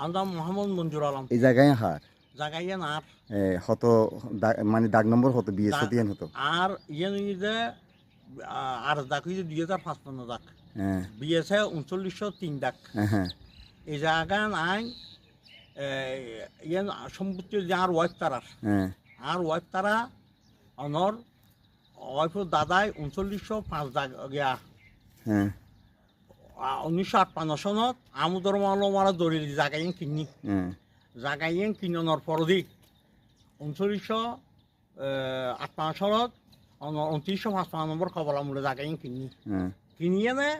নাম মোহাম্মদ মঞ্জুর আলম। এই জায়গায় হার? জাগাইয়েন আর। হত মানে দাগ নম্বর হতো বিয়ে দাগ- সতিয়ান হতো। আর ইয়ে যে আর দাক হইছে দুই হাজার পাঁচপান্ন দাক হ্যাঁ। বিএসএ উনচল্লিশশো তিন দাক হ্যাঁ, হ্যাঁ। এই জায়গান আইন ইয়ান সম্পত্তি যে আর ওয়াইফ তারার। আর ওয়াইফ তারা অনর দাদাই উনচল্লিশশো পাঁচ দাগ গিয়া। হ্যাঁ। উনিশশো আটপান্ন সনত আমুদর মালমারা দরিল জাগাইন কিনি। হ্যাঁ। জাগাইন কিনর পরদি উনচল্লিশশো আটপান্ন সনত উনত্রিশশো পাঁচপান্ন নম্বর খবর আমলে জাগাইন কিনি। হ্যাঁ। কিনিয়ে নে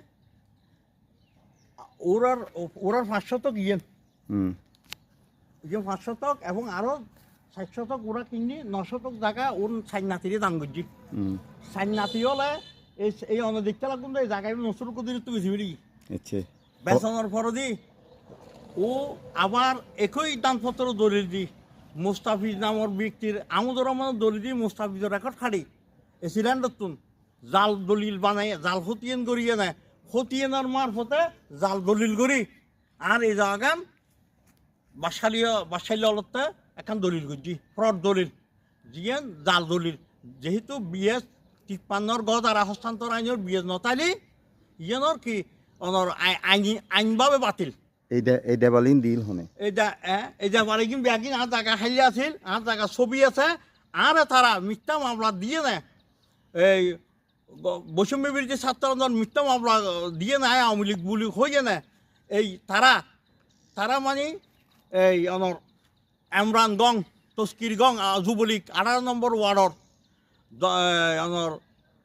ওরার ওরার পাঁচ শতক ইয়েন। হুম। ইয়ে পাঁচ শতক এবং আরও ষাট শতক ওরা কিনি ন শতক জায়গা ওর সাইন নাতিরে দাম করছি হুম। সাইন নাতি হলে এই এই অনদিকটা লাগুন এই জায়গায় নসর কদিন তো বেশি আচ্ছা বেতনের পরদি ও আবার একই দানপত্র দলিল দি, মুস্তাফিজ নামর ব্যক্তির আমুদুর রহমান দলিল দি মুস্তাফিজের রেকর্ড খাড়ি। এসিলেন্ডার তুন জাল দলিল বানাই জাল হতিয়ান করিয়ে নেয়। হতিয়ানোর মারফতে জাল দলিল করি। আর এই জাগান বাসালীয় বাসাইলে অলতে এখন দলিল করছি ফ্রড দলিল। জিয়েন জাল দলিল। যেহেতু বিএস তিপ্পান্নর গদ আর হস্তান্তর আইনের বিএস নতালি, ইয়েনর কি অনর আইনি আইনভাবে বাতিল। এই দে- এই দেবালিন দিল হনে। এটা এ, এটা বারে কিন্তু ব্যাগিন আর জায়গা খাইলে আছিল আর ছবি আছে আর তারা মিথ্যা মামলা দিয়ে না এই গ- বৈষম্য বিরোধী ছাত্র আন্দোলন মিথ্যা মামলা দিয়ে না আওয়ামী লীগ বুলি হয়ে না এই তারা তারা মানে এই আমার এমরান গং তস্কির গং আহ, যুবলীগ আঠারো নম্বর ওয়ার্ডর আমার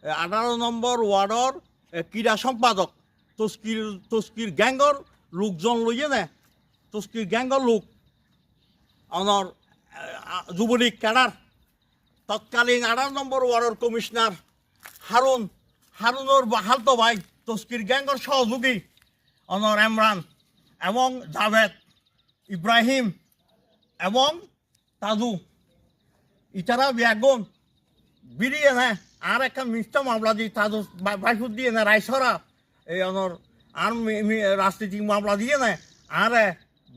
আঠারো নম্বর ওয়ার্ডর ক্রীড়া সম্পাদক। তস্কির তস্কির গ্যাংগর লোকজন লইয়ে না। তস্কির গ্যাংগর লোক, আমার যুবলীগ ক্যাডার, তৎকালীন আঠারো নম্বর ওয়ার্ডের কমিশনার হারুন, হারুনোর হালতো ভাই, তস্কির গ্যাংগর সহযোগী অনর এমরান এবং জাভেদ ইব্রাহিম এবং তাজু। ইতারা ব্যাগুন বিরিয়ে না। আর একটা মিথ্যা মামলা দিয়ে তাজু বাইফুট দিয়ে না, রায়সরা। এই অনর, আর রাজনীতিক মামলা দিয়ে না আর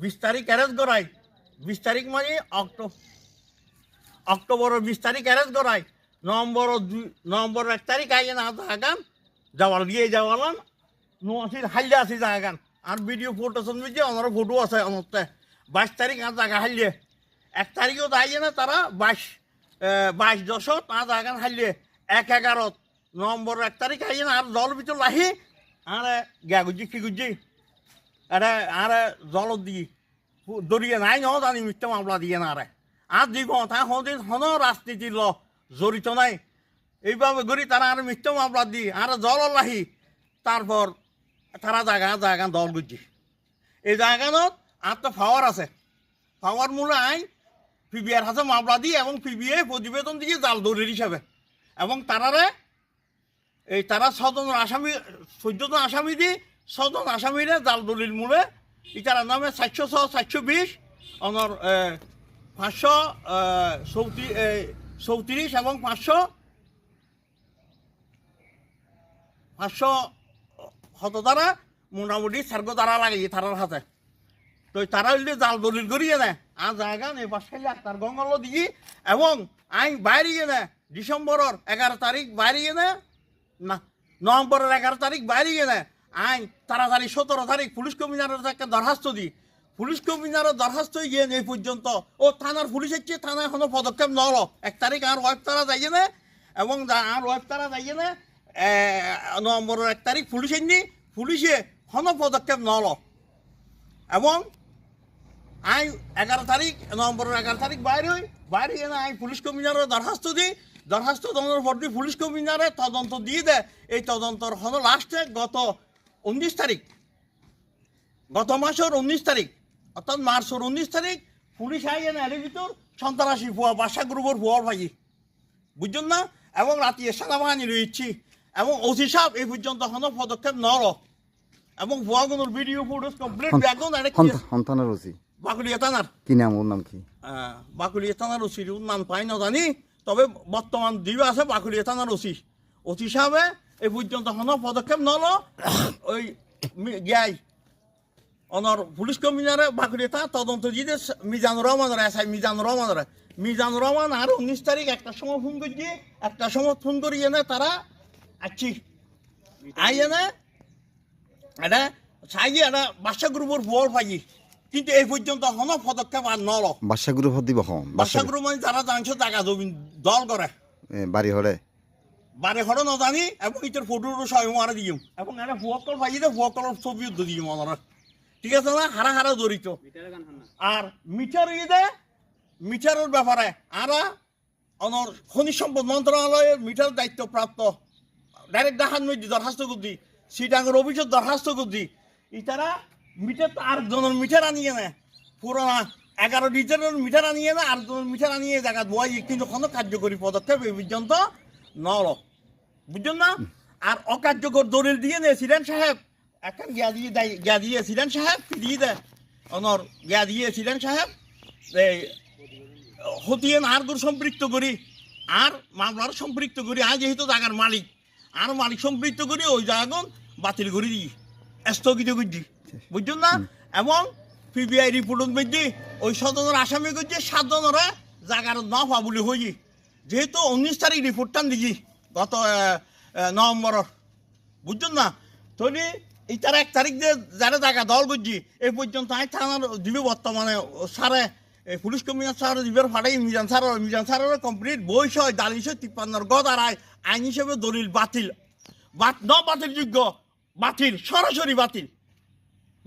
বিশ তারিখ অ্যারেস্ট করাই। বিশ তারিখ মানে অক্টো, অক্টোবরের বিশ তারিখ অ্যারেস্ট করাই। নভেম্বর নভেম্বর এক তারিখ আইয়ে না জাগান যাওয়ার দিয়ে যাওয়ালান নোয়াশির হাইলে আছে জাগান আর ভিডিও ফটো শুনবি আমার ফটো আছে অনতে বাইশ তারিখ আর জায়গা হাইলে। এক তারিখও আইয়ে না তারা, বাইশ বাইশ দশত আর জাগান হাইলে। এক এগারোত নভেম্বর এক তারিখ আইয়ে আর দল ভিতর লাহি আর গা গুজি কি গুজি আরে আরে জল দি দরিয়ে নাই ন, জানি মিথ্যা মামলা দিয়ে না আরে আর দিব তা হদিন হন রাজনীতির ল, জড়িত নাই। এইভাবে গড়ি তারা আর মিথ্যা মামলা দি আর জল লাহি তারপর তারা জায়গা জায়গা দল গুজি এই জায়গানত আর তো পাওয়ার আছে। পাওয়ার মূলে আইন পিবিআর হাতে মামলা দিয়ে এবং পিবিআই প্রতিবেদন দিয়ে জাল দৌড়ের হিসাবে। এবং তারারে এই তারা ছজন আসামি চোদ্দজন আসামি দি, ছজন আসামিরে জাল দলিল মূলে। ইতার নামে চারশো ছ চারশো বিশ অনর পাঁচশো চৌত্রিশ এবং পাঁচশো পাঁচশো শত দ্বারা মোটামুটি সার্গ দ্বারা লাগে তারার হাতে। তো তারা হইলে জাল দলিল করিয়ে নেয় আর জায়গা নেই বাসাইলে তার গঙ্গল দিয়ে এবং আইন বাইরে না ডিসেম্বরের এগারো তারিখ বাইরে না না, নভেম্বরের এগারো তারিখ বাইরে না। আইন, তাড়াতাড়ি সতেরো তারিখ পুলিশ কমিশনারের একটা দরখাস্ত দিই পুলিশ কমিশনারের দরখাস্ত গিয়ে এই পর্যন্ত। ও থানার পুলিশ হচ্ছে থানায় কোনো পদক্ষেপ নল। এক তারিখ আর ওয়াইফ তারা যাইয়ে না এবং আর ওয়াইফ তারা যাইয়ে না নভেম্বরের এক তারিখ পুলিশ নি পুলিশে কোনো পদক্ষেপ নল। এবং আই এগারো তারিখ, নভেম্বরের এগারো তারিখ বাইরে হই। বাইরে গিয়ে আই পুলিশ কমিশনারের দরখাস্ত দিই দরখাস্ত দেওয়ার পর পুলিশ কমিশনারে তদন্ত দিয়ে দেয়। এই তদন্তর হলো লাস্টে গত উনিশ তারিখ। গত মাসের উনিশ তারিখ অর্থাৎ মার্চের উনিশ তারিখ পুলিশ আইয়ে না এর ভিতর সন্ত্রাসী ভুয়া বাসা গ্রুপের ভুয়ার ভাই বুঝছেন না? এবং রাতে সেনাবাহিনী রয়েছি। এবং ওসি সাহেব এই পর্যন্ত কোনো পদক্ষেপ নর এবং ভুয়া ভুয়াগুলোর ভিডিও ফুটেজ কমপ্লিট একটা সন্তানের রসি বাকুলিয়া থানার? কি নাম ওর নাম কি? বাকুলিয়া থানার ওসির নাম পাই না জানি। তবে বর্তমান দিবে আছে বাকুলিয়া থানার ওসি ওসি সাহেবে এই পর্যন্ত কোনো পদক্ষেপ নল ওই গিয়াই অনর পুলিশ কমিশনারে বাকুড়িয়া তদন্ত দিতে মিজানুর রহমানের এসআই মিজানুর রহমানের মিজানুর রহমান আর উনিশ তারিখ একটা সময় ফোন করছি একটা সময় ফোন করি এনে তারা আছি। আই এনে এটা সাইজি এটা বাসা গ্রুপের বল পাই কিন্তু এই পর্যন্ত কোনো পদক্ষেপ আর নল বাসা গ্রুপ দিব বাসা গ্রুপ মানে যারা জানছে টাকা জমি দল করে। বাড়ি হলে? বারে ঘরে ন জানি এবং ইটার ফটো সবাই মারা দিম। এবং এটা ভুয়কল পাই দে ভুয়কল ছবি দিম আমার ঠিক আছে না? হারা হারা জড়িত। আর মিটার ইয়ে মিটারের ব্যাপারে আরা অনর খনিজ সম্পদ মন্ত্রণালয়ের মিটার দায়িত্বপ্রাপ্ত ডাইরেক্ট দেখান মধ্যে দরখাস্ত করদি সিটাঙ্গের অফিসের দরখাস্ত করদি ইতারা মিটার তো আর জনের মিটার আনিয়ে না পুরোনা এগারো লিটারের মিটার আনিয়ে না আর মিটার আনিয়ে জায়গা বয় কিন্তু কোনো কার্যকরী পদক্ষেপ এই পর্যন্ত নল বুঝছেন না? আর অকার্যকর দলিল দিয়ে নিয়েছিলেন সাহেব। এখন গিয়া দিয়ে গিয়া দিয়েছিলেন সাহেব দিয়ে দেয় অনর গিয়া দিয়েছিলেন সাহেব। এই হতিয়ে আরগুর সম্পৃক্ত করি। আর মামলার সম্পৃক্ত করি। আর যেহেতু জায়গার মালিক আর মালিক সম্পৃক্ত করি ওই জায়গা বাতিল করে দিই স্থগিত করে দিই বুঝছেন না? এবং পিবিআই রিপোর্ট মধ্যে ওই সদনের আসামি করছে, সাতজনের জায়গার না হওয়া বলে হই যেহেতু উনিশ তারিখ রিপোর্টটা দিছি, গত নভেম্বরের। বুঝছেন না? তবে ইটার এক তারিখ যে যারা জায়গা দল করছি এই পর্যন্ত আই থানার দিবে বর্তমানে সারে পুলিশ কমিশনার স্যার দিবের ফাটাই মিজান স্যার, মিজান স্যারের কমপ্লিট বইশ দালিশ তিপ্পান্নর গদ আর আই, আইন হিসেবে দলিল বাতিল। বাত ন বাতিল যোগ্য বাতিল, সরাসরি বাতিল।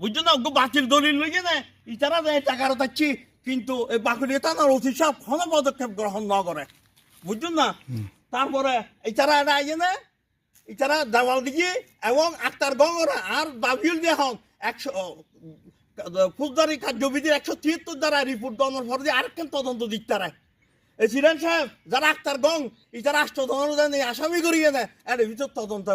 বুঝছ না? ওকে বাতিল দলিল লইছে না ইতারা যে টাকার থাকছি কিন্তু এই বাকুড়িয়া থানার অফিস সব কোনো পদক্ষেপ গ্রহণ না করে। বুঝছেন না? তারপরে ইতারা এটা আইছে না ইতারা দেওয়াল দিয়ে এবং আক্তার গঙ্গরা আর বাবিউল দেহন একশো ফৌজদারি কার্যবিধির একশো তিয়াত্তর দ্বারা রিপোর্ট দেওয়ার পর দিয়ে আরেকখান তদন্ত দিক তারা এই সিরান সাহেব যারা আক্তার গং ইতার রাষ্ট্র ধরনের নেই আসামি করিয়ে নেয় এর ভিতর তদন্ত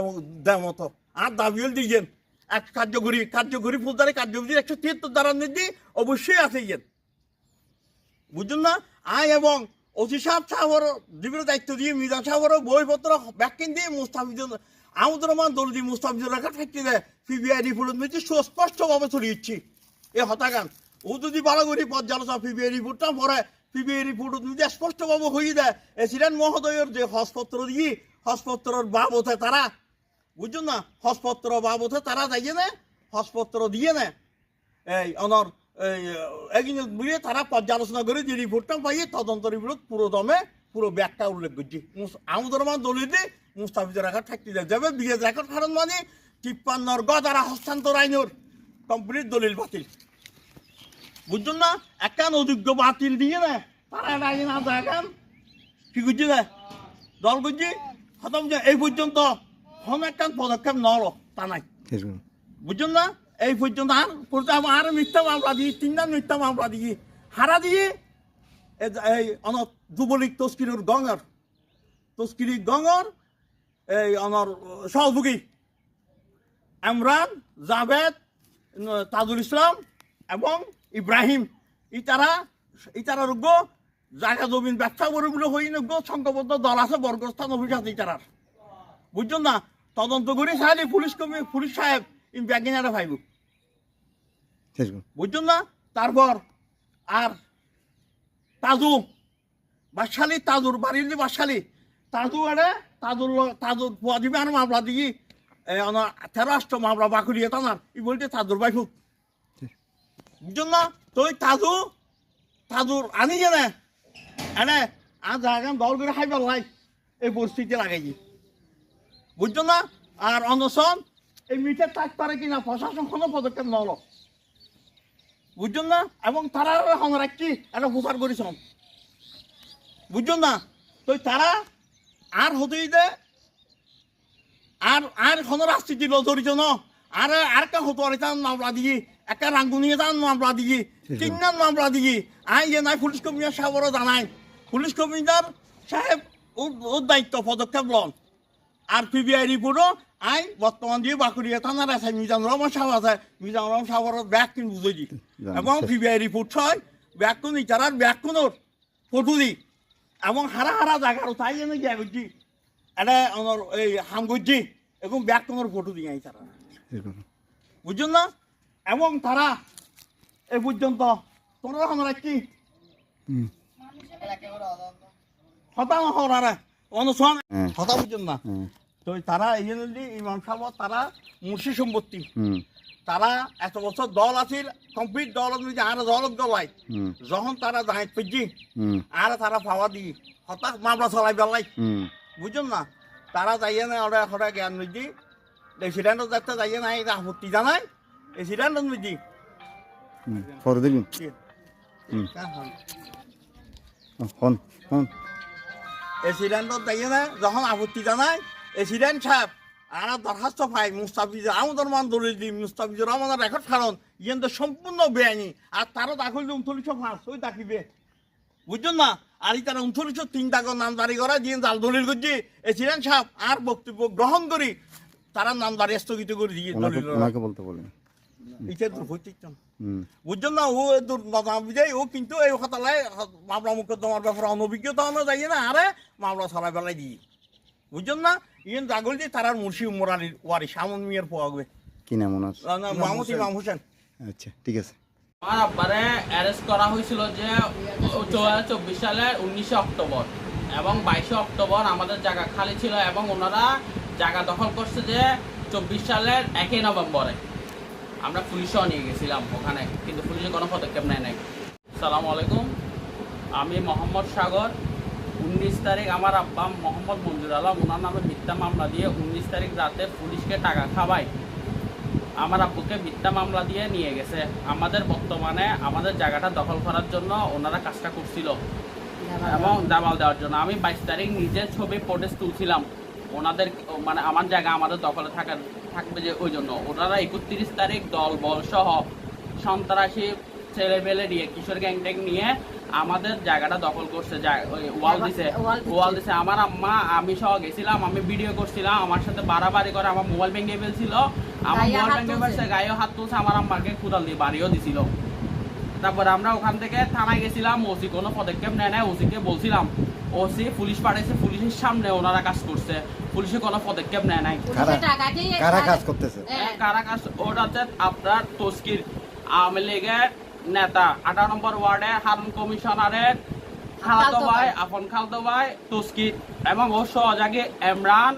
দেয় মতো। আর দাবিউল দিয়েছেন। এক কার্যকরী কার্যকরী ফৌজদারি কার্যবিধির একশো তিয়াত্তর দ্বারা নির্দি অবশ্যই আছে ইয়েন বুঝলেন না? আয় এবং ওসি সাহেব সাহেবের দিবের দায়িত্ব দিয়ে, মিজান সাহেবেরও বইপত্র ব্যাকিং দিয়ে মুস্তাফিজুর আমাদের রহমান দলদি মুস্তাফিজুর রেখা দেয় পিবিআই রিপোর্ট মধ্যে সুস্পষ্টভাবে ছড়িয়েছি। এ হতাকান ও যদি করি পর্যালোচনা পিবিআই রিপোর্টটা, পরে পিবিআই রিপোর্ট মধ্যে স্পষ্টভাবে হয়ে দেয়। এসিডেন্ট মহোদয়ের যে হজপত্র দিয়ে হজপত্রর বাবতে তারা বুঝছেন না হজপত্র বাবতে তারা যাইয়ে না হজপত্র দিয়ে না এই অনর একদিন বুঝে তারা পর্যালোচনা করে যে রিপোর্টটা পাইয়ে তদন্ত রিপোর্ট পুরো দমে, পুরো ব্যাখ্যা উল্লেখ করছি। আমাদের মান দলিতে মুস্তাফিজের রেকর্ড থাকতে যাবে বিয়ের রেকর্ড কারণ মানে তিপ্পান্নর গ দ্বারা হস্তান্তর আইনর কমপ্লিট দলিল বাতিল। বুঝছেন না একটা অযোগ্য বাতিল দিয়ে না তারা আইন দেখান কি করছি না দল করছি? খতম এই পর্যন্ত কোন একটা পদক্ষেপ নল তা নাই। বুঝছেন না? এই পর্যন্ত আর করতে আর মিথ্যা মামলা দিয়ে তিনটা মিথ্যা মামলা দিয়ে হারা দিয়ে এই অন যুবলীগ তস্কিরের গঙ্গর তস্কিরি গঙ্গর এই আমার সহযোগী ইমরান জাভেদ তাজুল ইসলাম এবং ইব্রাহিম। ইতারা ইতারা রোগ্য জায়গা জমিন ব্যবসা করে বলে হই নগ্য সংঘবদ্ধ দল আছে বর্গস্থান অফিস আছে ইতারার বুঝছেন না? তদন্ত করে সাহেব পুলিশ কমি পুলিশ সাহেব ইন ব্যাগিনারে ভাইব। বুঝছেন না? তারপর আর তাজু বাসালি তাজুর বাড়ির যে বাসালি তাজু আরে তাজুর তাজুর পোয়া দিবে আর মামলা দিই তেরো রাষ্ট্র মামলা বাকুড়িয়ে তানার ই বলতে তাজুর বাইফু বুঝছেন না? তো তাজু তাজুর আনি যে না আর জায়গা দল করে খাইবার লাই এই পরিস্থিতি লাগাই বুঝছ না? আর অনশন এই মিটার থাকতে পারে কিনা প্রশাসন কোনো পদক্ষেপ নল বুঝছেন না? এবং তারা এখন রাখছি একটা প্রচার করেছেন বুঝছেন না? তো তারা আর হতেই দে আর আর কোনো রাজনীতি জড়িত ন? আর আর কা হতো আর তার মামলা দিয়ে একটা রাঙ্গুনিয়ে তার মামলা দিয়ে তিনজন মামলা দিয়ে আই যে নাই পুলিশ কমিশনার সাহেবরও জানাই। পুলিশ কমিশনার সাহেব ওর দায়িত্ব পদক্ষেপ লন। আর পিবিআই রিপোর্টও আই বর্তমান দিয়ে বাকুড়িয়া থানার আছে মিজান রহমান সাহেব আছে মিজান রহমান সাহেবের ব্যাকুন বুঝে দি এবং। পিবিআই রিপোর্ট ছয় ব্যাকুন ইচারার ব্যাকুনোর ফটো দি এবং হারা হারা জায়গার তাই জন্য গিয়া করছি এটা আমার এই হাম করছি এবং ব্যাকুনোর ফটো দিয়ে ইচারা বুঝছেন না? এবং তারা এ পর্যন্ত তোমরা আমরা কি হুম। হতা অনুসরণ হ্যাঁ। হতা না। তো তারা এই জন্য ইমাম সাহেব তারা মুর্শি সম্পত্তি। হুম, তারা এত বছর দল আছিল কমপ্লিট দল আর দলত গলাই যখন তারা পেয়েছি হুম, আর তারা পাওয়া দি হঠাৎ মামলা চলাই পেলাই বুঝুন না? তারা যাইয়ে না ওরা ওরা জ্ঞান নিজি প্রেসিডেন্টও যাতে যাইয়ে নাই এটা আপত্তি জানাই দেখুন। হুম। হন হন। প্রেসিডেন্টও যাইয়ে না যখন আপত্তি জানাই প্রেসিডেন্ট সাহেব আর দরখাস্ত পাই মুস্তাফিজুর আমাদের মান দলিল দিই মুস্তাফিজুর আমাদের রেকর্ড কারণ সম্পূর্ণ বেআইনি আর তারা দাখিল উনচল্লিশশো পাঁচ ওই দাখিবে বুঝছেন না? আর তারা উনচল্লিশশো তিন টাকার নাম দাঁড়ি করা দিয়ে জাল দলিল করছি প্রেসিডেন্ট সাহেব আর বক্তব্য গ্রহণ করি তারা নাম দাঁড়িয়ে স্থগিত করে দিয়ে দলিল বলতে বলেন। এটা দুর্বৈচিত্র হুম, বুঝছেন না ও দুর্নাম বুঝাই ও কিন্তু এই কথালাই মামলা মোকদ্দমার ব্যাপারে অনভিজ্ঞতা আমরা যাই না আরে মামলা ছড়াই বেলাই দিই বুঝছেন না ইয়েন জাগল যে তারার মুর্শি মোরালির ওয়ারি সামন মিয়ার পাওয়া কি নাম ওনার মোহাম্মদ ইমাম হোসেন আচ্ছা ঠিক আছে আমার আব্বারে অ্যারেস্ট করা হয়েছিল যে দু চব্বিশ সালের উনিশে অক্টোবর এবং বাইশে অক্টোবর আমাদের জায়গা খালি ছিল এবং ওনারা জায়গা দখল করছে যে চব্বিশ সালের একই নভেম্বরে। আমরা পুলিশও নিয়ে গেছিলাম ওখানে কিন্তু পুলিশে কোনো পদক্ষেপ নেয় নাই। সালাম আলাইকুম। আমি মোহাম্মদ সাগর। উনিশ তারিখ আমার আব্বা মোহাম্মদ মঞ্জুর আলম ওনার নামে মিথ্যা মামলা দিয়ে উনিশ তারিখ রাতে পুলিশকে টাকা খাওয়াই আমার আব্বুকে মিথ্যা মামলা দিয়ে নিয়ে গেছে। আমাদের বর্তমানে আমাদের জায়গাটা দখল করার জন্য ওনারা কাজটা করছিল এবং দাবাল দেওয়ার জন্য। আমি বাইশ তারিখ নিজের ছবি প্রোটেস্ট তুলছিলাম। ওনাদের মানে আমার জায়গা আমাদের দখলে থাকার থাকবে যে ওই জন্য। ওনারা একত্রিশ তারিখ দল বল সহ সন্ত্রাসী ছেলে পেলে নিয়ে কিশোর গ্যাং ট্যাং নিয়ে আমাদের জায়গাটা দখল করছে। ওয়াল দিছে। ওয়াল দিছে। আমার আম্মা আমি সহ গেছিলাম আমি ভিডিও করছিলাম আমার সাথে বাড়াবাড়ি করে আমার মোবাইল ভেঙে ফেলছিল। আমার মোবাইল ভেঙে ফেলছে গায়েও হাত তুলছে আমার আম্মাকে কুদাল দিয়ে বাড়িও দিছিল। তারপরে আমরা ওখান থেকে থানায় গেছিলাম ওসি কোনো পদক্ষেপ নেয় নাই ওসিকে বলছিলাম ওসি পুলিশ পাঠাইছে পুলিশের সামনে ওনারা কাজ করছে পুলিশে কোনো পদক্ষেপ নেয় নাই কারা কাজ করতেছে হ্যাঁ। কারা কাজ ওটা হচ্ছে আপনার তস্কির আওয়ামী লীগের নেতা আঠারো নম্বর ওয়ার্ডের হারুন কমিশনারের খালাতো ভাই। আপন খালতো ভাই তস্কির এবং ওর সহযোগী ইমরান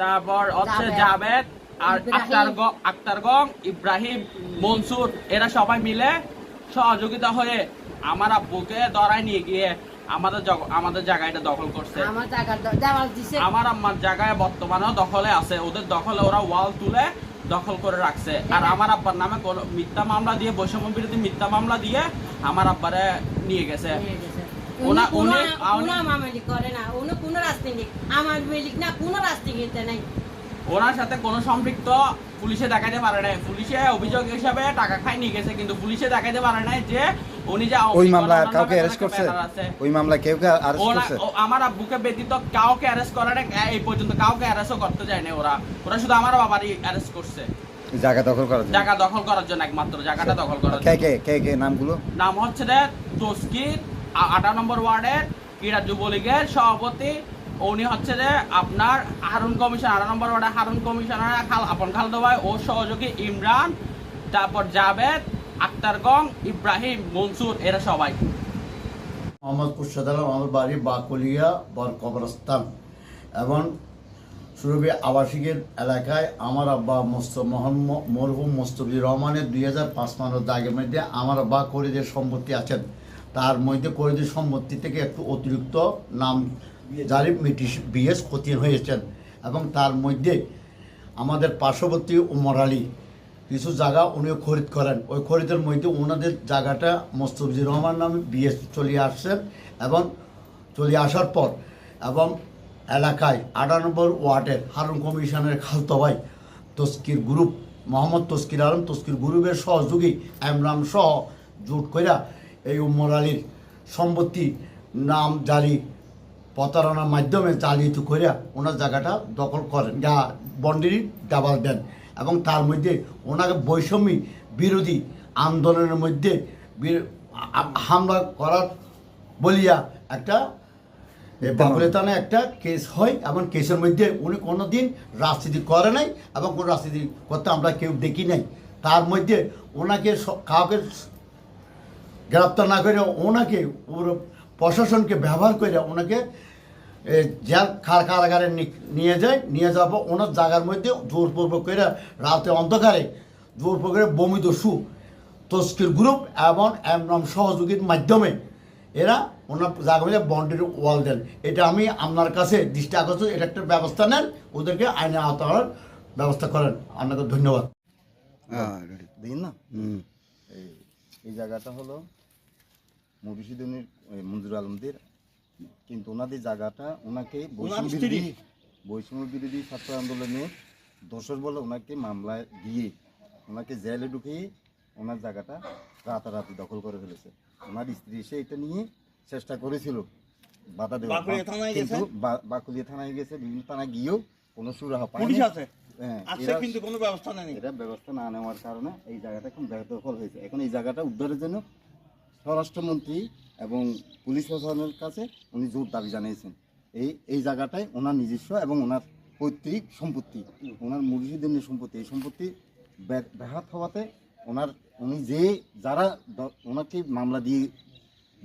তারপর হচ্ছে জাভেদ। আর ইব্রাহিম। আক্তারগং আক্তারগং ইব্রাহিম মনসুর এরা সবাই মিলে সহযোগিতা হয়ে আমার আব্বুকে দরায় নিয়ে গিয়ে আমাদের আমাদের জায়গাটা দখল করছে আমার টাকা দেওয়াল দিছে আমার আম্মার জায়গায় বর্তমানেও দখলে আছে ওদের দখলে ওরা ওয়াল তুলে দখল করে রাখছে আর আমার আব্বার নামে কোনো মিথ্যা মামলা দিয়ে বৈষম্য বিরোধী মিথ্যা মামলা দিয়ে আমার আব্বারে নিয়ে গেছে ওনা- উনি মামালি করে না উনি কোনো রাজনীতি আমার মালিক না কোনো রাজনীতিতে নাই ওনার সাথে কোনো সম্পৃক্ত পুলিশে দেখাতে পারে নাই। পুলিশে অভিযোগ হিসাবে টাকা খাই নিয়ে গেছে কিন্তু পুলিশে দেখাতে পারে নাই যে উনি যে ওই মামলা কাউকে অ্যারেস্ট করছে? ওই মামলা কেউ অ্যারেস্ট করছে? আমার আব্বুকে ব্যতীত কাউকে অ্যারেস্ট করে নাই এই পর্যন্ত কাউকে অ্যারেস্টও করতে যায়নি ওরা। ওরা শুধু আমার বাবারই অ্যারেস্ট করছে। জায়গা দখল করার জন্য? জায়গা দখল করার জন্য একমাত্র জায়গাটা দখল করার কে কে কে কে নামগুলো? নাম হচ্ছে রে তস্কির আ- আঠারো নম্বর ওয়ার্ডের ক্রীড়া যুবলীগের সভাপতি উনি হচ্ছে যে আপনার হারুন কমিশন আঠারো নম্বর ওয়ার্ডের হারুন কমিশনার খাল আপন খালদো ভাই ও সহযোগী ইমরান, তারপর জাভেদ আক্তারগং ইব্রাহিম, মনসুর, এরা সবাই। মোহাম্মদ খুরশেদ আলম, আমার বাড়ি বাকলিয়া, বর কবরস্থান। এবং সুরভি আবাসিকের এলাকায় আমার আব্বা মোস্ত মরহুম মোস্তফিজুর রহমানের দুই হাজার পাঁচ মানের দাগের মধ্যে আমার আব্বা করিদের সম্পত্তি আছেন। তার মধ্যে করিদের সম্পত্তি থেকে একটু অতিরিক্ত নাম জারি ব্রিটিশ বিএস ক্ষতি হয়েছেন এবং তার মধ্যে আমাদের পার্শ্ববর্তী উমর আলী কিছু জায়গা উনি খরিদ করেন। ওই খরিদের মধ্যে ওনাদের জায়গাটা মোস্তফিজুর রহমান নামে বিএস চলে আসছেন এবং চলে আসার পর এবং এলাকায় নম্বর ওয়ার্ডের হারুন কমিশনের খালতো ভাই তস্কির গ্রুপ, মোহাম্মদ তস্কির আলম, তস্কির গ্রুপের সহযোগী এমরান সহ জোট কইরা এই উম্মর আলীর সম্পত্তি নাম জারি প্রতারণার মাধ্যমে জালিয়াতি করে ওনার জায়গাটা দখল করেন যা বন্ডির ডাবাল দেন। এবং তার মধ্যে ওনাকে বৈষম্যী বিরোধী আন্দোলনের মধ্যে হামলা করার বলিয়া একটা বাবুলে থানায় একটা কেস হয় এবং কেসের মধ্যে উনি কোনো দিন রাজনীতি করে নাই এবং কোনো রাজনীতি করতে আমরা কেউ দেখি নাই। তার মধ্যে ওনাকে কাউকে গ্রেপ্তার না করে ওনাকে প্রশাসনকে ব্যবহার করে ওনাকে জেল কার কারাগারে নিয়ে যায়, নিয়ে যাব ওনার জায়গার মধ্যে জোরপূর্বক করে রাতে অন্ধকারে জোরপূর্বক করে বমি দস্যু, তস্কির গ্রুপ এবং এমন সহযোগীর মাধ্যমে এরা ওনার জায়গা মধ্যে বন্ডের ওয়াল দেন। এটা আমি আপনার কাছে দৃষ্টি আকর্ষণ, এটা একটা ব্যবস্থা নেন, ওদেরকে আইনে আওতা করার ব্যবস্থা করেন। আপনাকে ধন্যবাদ। দিন না? এই জায়গাটা হলো মুর্শিদুনির মঞ্জুর আলমদের কিন্তু ওনাদের জায়গাটা ওনাকে বৈষম্য বিরোধী বৈষম্য বিরোধী ছাত্র আন্দোলনে দোষর বলে ওনাকে মামলায় দিয়ে ওনাকে জেলে ঢুকিয়ে ওনার জায়গাটা রাতারাতি দখল করে ফেলেছে। ওনার স্ত্রী এসে এটা নিয়ে চেষ্টা করেছিল বাধা দেওয়া কিন্তু গেছে? বা- বাঁকুড়িয়া থানায় গেছে বিভিন্ন থানায় গিয়েও কোনো সুরাহা পায়নি। হ্যাঁ কিন্তু কোনো ব্যবস্থা নেই এটা ব্যবস্থা না নেওয়ার কারণে এই জায়গাটা এখন বেদখল হয়েছে। এখন এই জায়গাটা উদ্ধারের জন্য স্বরাষ্ট্রমন্ত্রী এবং পুলিশ প্রশাসনের কাছে উনি জোর দাবি জানিয়েছেন। এই এই জায়গাটায় ওনার নিজস্ব এবং ওনার পৈতৃক সম্পত্তি ওনার মুর্শিদিনের সম্পত্তি এই সম্পত্তি ব্যাঘাত হওয়াতে ওনার উনি যে যারা ওনাকে মামলা দিয়ে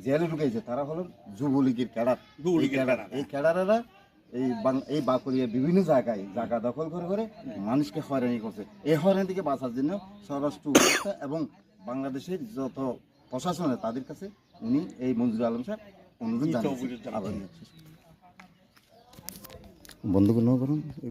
জেলে ঢুকেছে তারা হলো যুবলীগের ক্যাডার। এই ক্যাডার ক্যাডার। এই ক্যাডারেরা এই বাং- এই বাকুড়িয়া বিভিন্ন জায়গায় জায়গা দখল করে করে মানুষকে হয়রানি করছে। এই হয়রানি থেকে বাঁচার জন্য স্বরাষ্ট্র এবং বাংলাদেশের যত প্রশাসনে তাদের কাছে উনি এই মঞ্জুর আলম সাহেব অনুরোধ জানিয়েছেন বন্ধ করুন